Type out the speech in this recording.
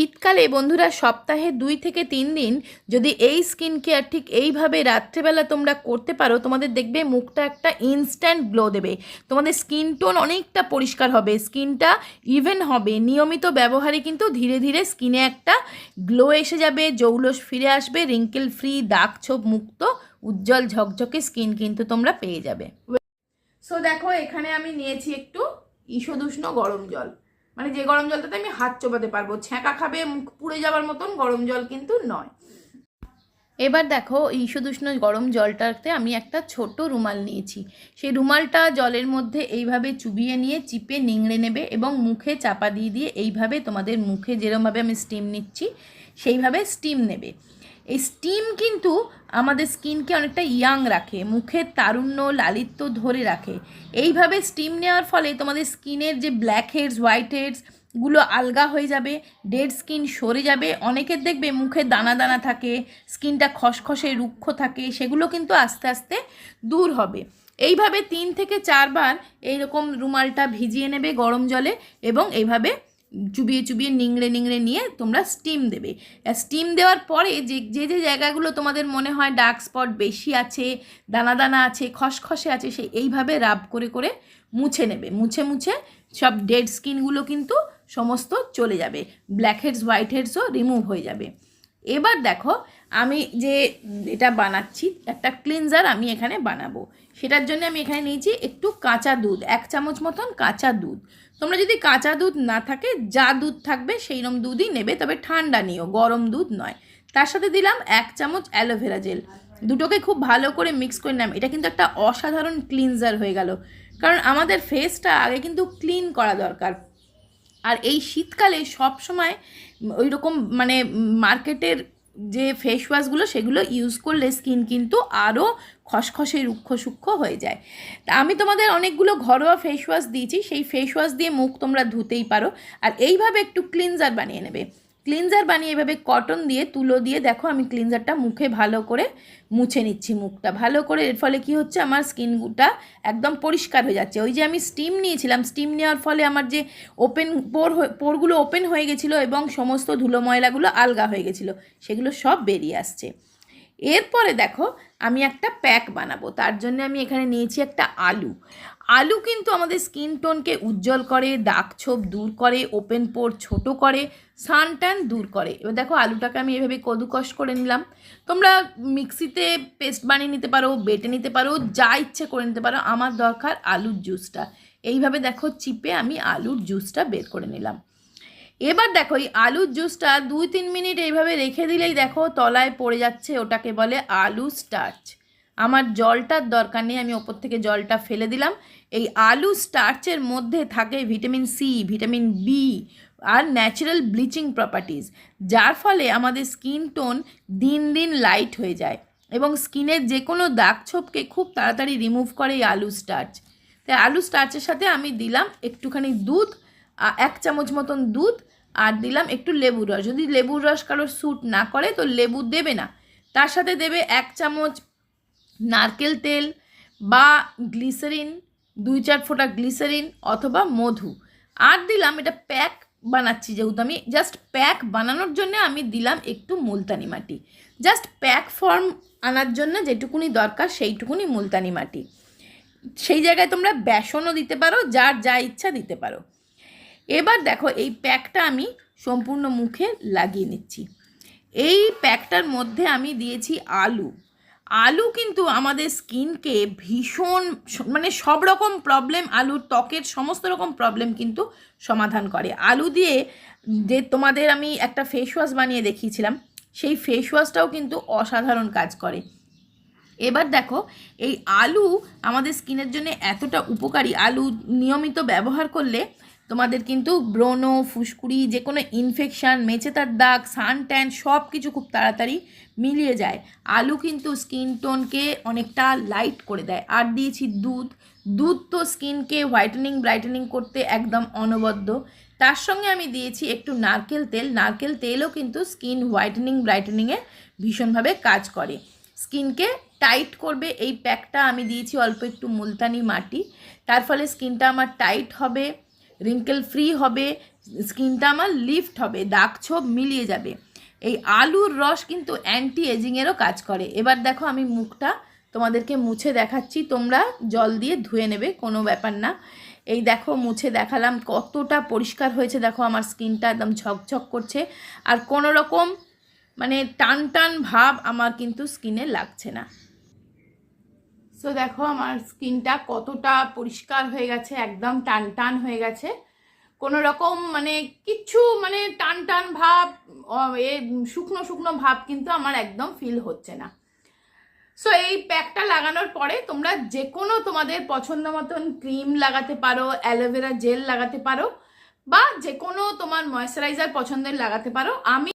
শীতকালে বন্ধুরা সপ্তাহে দুই থেকে তিন দিন যদি এই স্কিন কেয়ার ঠিক এইভাবে রাত্রেবেলা তোমরা করতে পারো, তোমাদের দেখবে মুখটা একটা ইনস্ট্যান্ট গ্লো দেবে। তোমাদের স্কিন টোন অনেকটা পরিষ্কার হবে স্কিনটা ইভেন হবে। নিয়মিত ব্যবহারে কিন্তু ধীরে ধীরে স্কিনে একটা গ্লো এসে যাবে, জৌলস ফিরে আসবে রিঙ্কেল ফ্রি দাগ ছোপ মুক্ত, উজ্জ্বল ঝকঝকে স্কিন কিন্তু তোমরা পেয়ে যাবে। সো দেখো, এখানে আমি নিয়েছি একটু ঈষদুষ্ণ গরম জল। মানে যে গরম জলটাতে আমি হাত চোবাতে পারব, ছ্যাঁকা খাবে, মুখ পুড়ে যাওয়ার মতন গরম জল কিন্তু নয়। এবার দেখো ঈষদুষ্ণ গরম জলটাতে আমি একটা ছোট রুমাল নিয়েছি। সেই রুমালটা জলের মধ্যে এইভাবে চুবিয়ে নিয়ে চিপে নিংড়ে নেবে এবং মুখে চাপা দিয়ে দিয়ে এইভাবে তোমাদের মুখে যেরমভাবে আমি স্টিম নিচ্ছি, সেইভাবে স্টিম নেবে। এই স্টিম কিন্তু আমাদের স্কিনকে অনেকটা ইয়াং রাখে মুখের তারুণ্য, লালিত্য ধরে রাখে। এইভাবে স্টিম নেওয়ার ফলে তোমাদের স্কিনের যে ব্ল্যাক হেডস হোয়াইট হেডসগুলো আলগা হয়ে যাবে ডেড স্কিন সরে যাবে। অনেকের দেখবে মুখে দানা দানা থাকে, স্কিনটা খসখসে, রুক্ষ থাকে, সেগুলো কিন্তু আস্তে আস্তে দূর হবে। এইভাবে তিন থেকে চারবার এইরকম রুমালটা ভিজিয়ে নেবে গরম জলে এবং এইভাবে চুবিয়ে চুবিয়ে নিংড়ে নিংড়ে নিয়ে তোমরা স্টিম দেবে। আর স্টিম দেওয়ার পরে যে যে যে জায়গাগুলো তোমাদের মনে হয় ডার্ক স্পট বেশি আছে, দানা দানা আছে, খসখসে আছে সেই এইভাবে রাব করে করে মুছে নেবে। মুছে মুছে সব ডেড স্কিনগুলো কিন্তু সমস্ত চলে যাবে। ব্ল্যাক হেডস হোয়াইট হেডসও রিমুভ হয়ে যাবে। এবার দেখো, আমি যে এটা বানাচ্ছি, একটা ক্লিনজার আমি এখানে বানাবো। সেটার জন্য আমি এখানে নিয়েছি একটু কাঁচা দুধ, এক চামচ মতন কাঁচা দুধ। তোমরা যদি কাঁচা দুধ না থাকে, যা দুধ থাকবে সেই রকম দুধই নেবে, তবে ঠান্ডা নিও, গরম দুধ নয়। তার সাথে দিলাম এক চামচ অ্যালোভেরা জেল দুটোকে খুব ভালো করে মিক্স করে নিলাম। এটা কিন্তু একটা অসাধারণ ক্লিনজার হয়ে গেল। কারণ আমাদের ফেসটা আগে কিন্তু ক্লিন করা দরকার। আর এই শীতকালে সব সময় ওই রকম মানে মার্কেটের যে ফেস ওয়াশগুলো সেগুলো ইউজ করলে স্কিন কিন্তু আরও খসখসে রুক্ষ সূক্ষ্ম হয়ে যায়। তা আমি তোমাদের অনেকগুলো ঘরোয়া ফেস ওয়াশ দিয়েছি। সেই ফেস ওয়াশ দিয়ে মুখ তোমরা ধুতেই পারো। আর এইভাবে একটু ক্লিনজার বানিয়ে নেবে। ক্লিনজার বানিয়ে এভাবে কটন দিয়ে, তুলো দিয়ে দেখো আমি ক্লিনজারটা মুখে ভালো করে মুছে নিচ্ছি মুখটা। ভালো করে এর ফলে কি হচ্ছে? আমার স্কিনটা একদম পরিষ্কার হয়ে যাচ্ছে। ওই যে আমি স্টিম নিয়েছিলাম স্টিম নেওয়ার ফলে আমার যে ওপেন পোর পোরগুলো ওপেন হয়ে গেছিল এবং সমস্ত ধুলো ময়লাগুলো আলগা হয়ে গেছিল, সেগুলো সব বেরিয়ে আসছে। এরপরে দেখো, আমি একটা প্যাক বানাবো। তার জন্য আমি এখানে নিয়েছি একটা আলু। আলু কিন্তু আমাদের স্কিন টোনকে উজ্জ্বল করে, দাগ ছোপ দূর করে, ওপেন পোর ছোট করে, সান ট্যান দূর করে। এবার দেখো, আলুটাকে আমি এভাবে কদুকস করে নিলাম। তোমরা মিক্সিতে পেস্ট বানিয়ে নিতে পারো, বেটে নিতে পারো, যা ইচ্ছে করে নিতে পারো। আমার দরকার আলুর জুসটা এইভাবে দেখো, চিপে আমি আলুর জুসটা বের করে নিলাম। এবার দেখো, এই আলুর জুসটা দুই তিন মিনিট এইভাবে রেখে দিলেই দেখো, তলায় পড়ে যাচ্ছে, ওটাকে বলে আলু স্টার্চ আমার জলটার দরকার নেই, আমি ওপর থেকে জলটা ফেলে দিলাম। এই আলু স্টার্চের মধ্যে থাকে ভিটামিন সি ভিটামিন বি আর ন্যাচারাল ব্লিচিং প্রপার্টিজ যার ফলে আমাদের স্কিন টোন দিন দিন লাইট হয়ে যায় এবং স্কিনের যে কোনো দাগ ছোপকে খুব তাড়াতাড়ি রিমুভ করে এই আলু স্টার্চ তাই আলু স্টার্চের সাথে আমি দিলাম একটুখানি দুধ এক চামচ মতন দুধ আর দিলাম একটু লেবুর রস। যদি লেবুর রস কারোর স্যুট না করে, তো লেবু দেবে না। তার সাথে দেবে এক চামচ নারকেল তেল বা গ্লিসারিন, দুই চার ফোঁটা গ্লিসারিন অথবা মধু। আর দিলাম এটা প্যাক বানাচ্ছি, যেহেতু আমি জাস্ট প্যাক বানানোর জন্য আমি দিলাম একটু মুলতানি মাটি। জাস্ট প্যাক ফর্ম আনার জন্য যেটুকুনি দরকার সেইটুকুনি মুলতানি মাটি। সেই জায়গায় তোমরা বেসনও দিতে পারো, যার যা ইচ্ছা দিতে পারো। এবার দেখো এই প্যাকটা আমি সম্পূর্ণ মুখে লাগিয়ে নিচ্ছি। এই প্যাকটার মধ্যে আমি দিয়েছি আলু। আলু কিন্তু আমাদের স্কিনকে ভীষণ মানে সব রকম প্রবলেম আলুর ত্বকের সমস্ত রকম প্রবলেম কিন্তু সমাধান করে। আলু দিয়ে যে তোমাদের আমি একটা ফেস ওয়াশ বানিয়ে দেখিয়েছিলাম, সেই ফেস ওয়াশটাও কিন্তু অসাধারণ কাজ করে। এবার দেখো, এই আলু আমাদের স্কিনের জন্য এতটা উপকারী। আলু নিয়মিত ব্যবহার করলে তোমাদের কিন্তু ব্রণ, ফুসকুড়ি যে কোনো ইনফেকশান মেচেতার দাগ, সান ট্যান সব কিছু খুব তাড়াতাড়ি মিলিয়ে যায়। আলু কিন্তু স্কিন টোনকে অনেকটা লাইট করে দেয়। আর দিয়েছি দুধ। দুধ তো স্কিনকে হোয়াইটেনিং ব্রাইটেনিং করতে একদম অনবদ্য। তার সঙ্গে আমি দিয়েছি একটু নারকেল তেল। নারকেল তেলও কিন্তু স্কিন হোয়াইটেনিং ব্রাইটেনিংয়ে ভীষণভাবে কাজ করে। স্কিনকে টাইট করবে। এই প্যাকটা আমি দিয়েছি অল্প একটু মুলতানি মাটি। তার ফলে স্কিনটা আমার টাইট হবে। রিঙ্কেল ফ্রি হবে স্কিনটা আমার লিফট হবে, দাগ ছোপ মিলিয়ে যাবে। এই আলুর রস কিন্তু অ্যান্টি এজিংয়েরও কাজ করে। এবার দেখো আমি মুখটা তোমাদেরকে মুছে দেখাচ্ছি, তোমরা জল দিয়ে ধুয়ে নেবে, কোনো ব্যাপার না। এই দেখো মুছে দেখালাম কতটা পরিষ্কার হয়েছে, দেখো আমার স্কিনটা একদম ঝকঝক করছে। আর কোনো রকম মানে টান টান ভাব আমার কিন্তু স্কিনে লাগছে না। সো দেখো আমার স্কিনটা কতটা পরিষ্কার হয়ে গেছে, একদম টান টান হয়ে গেছে। কোনো রকম মানে কিচ্ছু মানে টান টান ভাব এ শুকনো শুকনো ভাব কিন্তু আমার একদম ফিল হচ্ছে না। সো এই প্যাকটা লাগানোর পরে তোমরা যে কোনো তোমাদের পছন্দ মতন ক্রিম লাগাতে পারো, অ্যালোভেরা জেল লাগাতে পারো, বা যে কোনো তোমার ময়শ্চারাইজার পছন্দের লাগাতে পারো। আমি